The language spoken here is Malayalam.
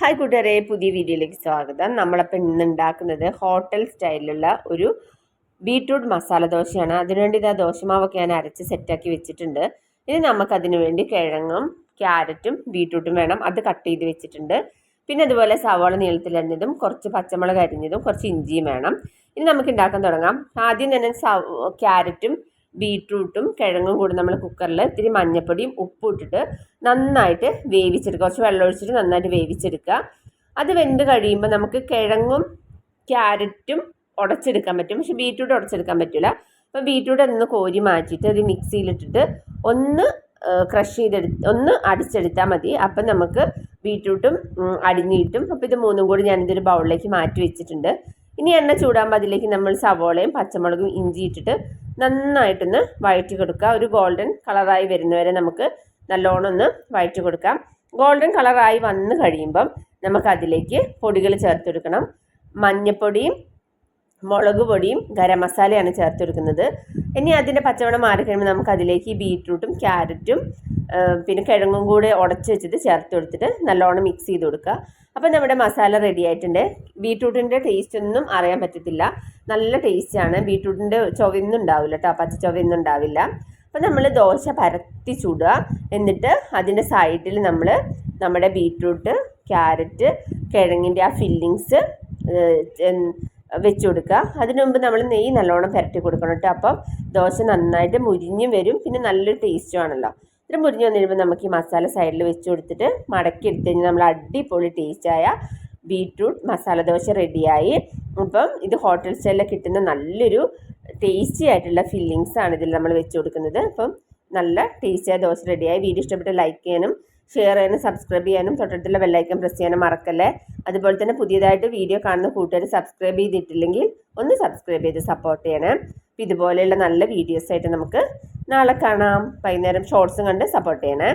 ഹായ് കൂട്ടുകാരെ പുതിയ വീഡിയോയിലേക്ക് സ്വാഗതം. നമ്മളപ്പോൾ ഇന്ന് ഉണ്ടാക്കുന്നത് ഹോട്ടൽ സ്റ്റൈലിലുള്ള ഒരു ബീട്രൂട്ട് മസാല ദോശയാണ്. അതിനുവേണ്ടി ഇതാ ദോശമാവൊക്കെ ഞാൻ അരച്ച് സെറ്റാക്കി വെച്ചിട്ടുണ്ട്. ഇനി നമുക്കതിന് വേണ്ടി കിഴങ്ങും ക്യാരറ്റും ബീട്രൂട്ടും വേണം. അത് കട്ട് ചെയ്ത് വെച്ചിട്ടുണ്ട്. പിന്നെ അതുപോലെ സവാള നീളത്തിലരിഞ്ഞതും കുറച്ച് പച്ചമുളക് അരിഞ്ഞതും കുറച്ച് ഇഞ്ചിയും വേണം. ഇനി നമുക്ക് ഉണ്ടാക്കാൻ തുടങ്ങാം. ആദ്യം തന്നെ ക്യാരറ്റും ബീട്രൂട്ടും കിഴങ്ങും കൂടി നമ്മൾ കുക്കറിൽ ഇത്തിരി മഞ്ഞപ്പൊടിയും ഉപ്പും ഇട്ടിട്ട് നന്നായിട്ട് വേവിച്ചെടുക്കുക. കുറച്ച് വെള്ളം ഒഴിച്ചിട്ട് നന്നായിട്ട് വേവിച്ചെടുക്കുക. അത് വെന്ത് കഴിയുമ്പോൾ നമുക്ക് കിഴങ്ങും ക്യാരറ്റും ഉടച്ചെടുക്കാൻ പറ്റും. പക്ഷെ ബീട്രൂട്ട് ഉടച്ചെടുക്കാൻ പറ്റില്ല. അപ്പോൾ ബീട്രൂട്ട് ഒന്ന് കോരി മാറ്റിയിട്ട് ഒരു മിക്സിയിലിട്ടിട്ട് ഒന്ന് ക്രഷ് ചെയ്തെടുത്ത് ഒന്ന് അടിച്ചെടുത്താൽ മതി. അപ്പം നമുക്ക് ബീട്രൂട്ടും അടിഞ്ഞിട്ടും അപ്പോൾ ഇത് മൂന്നും കൂടി ഞാനിതൊരു ബൗളിലേക്ക് മാറ്റി വെച്ചിട്ടുണ്ട്. ഇനി എണ്ണ ചൂടാകുമ്പോൾ അതിലേക്ക് നമ്മൾ സവോളയും പച്ചമുളകും ഇഞ്ചി ഇട്ടിട്ട് നന്നായിട്ടൊന്ന് വഴറ്റി കൊടുക്കുക. ഒരു ഗോൾഡൻ കളറായി വരുന്നവരെ നമുക്ക് നല്ലോണം ഒന്ന് വഴറ്റി കൊടുക്കാം. ഗോൾഡൻ കളറായി വന്ന് കഴിയുമ്പം നമുക്കതിലേക്ക് പൊടികൾ ചേർത്തെടുക്കണം മഞ്ഞൾപ്പൊടിയും മുളക് പൊടിയും ഗരം മസാലയാണ് ചേർത്ത് കൊടുക്കുന്നത്. ഇനി അതിന്റെ പച്ചവണം മാറി കഴിയുമ്പോൾ നമുക്ക് അതിലേക്ക് ബീട്രൂട്ടും ക്യാരറ്റും പിന്നെ കിഴങ്ങും കൂടെ ഉടച്ച് വെച്ചിട്ട് ചേർത്ത് കൊടുത്തിട്ട് നല്ലോണം മിക്സ് ചെയ്ത് കൊടുക്കുക. അപ്പോൾ നമ്മുടെ മസാല റെഡി ആയിട്ടുണ്ട്. ബീട്രൂട്ടിന്റെ ടേസ്റ്റ് ഒന്നും അറിയാൻ പറ്റത്തില്ല. നല്ല ടേസ്റ്റാണ് ബീട്രൂട്ടിന്റെ ചൊവയൊന്നും ഉണ്ടാവില്ല കേട്ടോ. പച്ച ചൊവയൊന്നും ഉണ്ടാവില്ല. അപ്പോൾ നമ്മൾ ദോശ പരത്തി ചൂടുക. എന്നിട്ട് അതിന്റെ സൈഡിൽ നമ്മൾ നമ്മുടെ ബീറ്റ്റൂട്ട് ക്യാരറ്റ് കിഴങ്ങിന്റെ ആ ഫില്ലിങ്സ് വെച്ച് കൊടുക്കുക അതിനു മുമ്പ് നമ്മൾ നെയ്യ് നല്ലോണം പുരട്ടി കൊടുക്കണം കേട്ടോ. അപ്പം ദോശ നന്നായിട്ട് മുരിഞ്ഞും വരും. പിന്നെ നല്ലൊരു ടേസ്റ്റും ആണല്ലോ. ഇത്ര മുരിഞ്ഞു വന്നു കഴിയുമ്പോൾ നമുക്ക് ഈ മസാല സൈഡിൽ വെച്ച് കൊടുത്തിട്ട് മടക്കി എടുത്ത് കഴിഞ്ഞാൽ നമ്മൾ അടിപൊളി ടേസ്റ്റായ ബീട്രൂട്ട് മസാല ദോശ റെഡിയായി അപ്പം ഇത് ഹോട്ടൽ സ്റ്റൈലിൽ കിട്ടുന്ന നല്ലൊരു ടേസ്റ്റി ആയിട്ടുള്ള ഫില്ലിങ്സ് ആണ് ഇതിൽ നമ്മൾ വെച്ച് കൊടുക്കുന്നത്. അപ്പം നല്ല ടേസ്റ്റിയായ ദോശ റെഡിയായി വീഡിയോ ഇഷ്ടപ്പെട്ട് ലൈക്ക് ചെയ്യാനും ഷെയർ ചെയ്യാനും സബ്സ്ക്രൈബ് ചെയ്യാനും തൊട്ടടുത്തുള്ള ബെല്ലൈക്കൻ പ്രസ് ചെയ്യാനും മറക്കല്ലേ? അതുപോലെ തന്നെ പുതിയതായിട്ട് വീഡിയോ കാണുന്ന കൂട്ടുകാർ സബ്സ്ക്രൈബ് ചെയ്തിട്ടില്ലെങ്കിൽ ഒന്ന് സബ്സ്ക്രൈബ് ചെയ്ത് സപ്പോർട്ട് ചെയ്യണേ. ഇതുപോലെയുള്ള നല്ല വീഡിയോസ് ആയിട്ട് നമുക്ക് നാളെ കാണാം. വൈകുന്നേരം ഷോർട്സും കണ്ട് സപ്പോർട്ട് ചെയ്യണേ.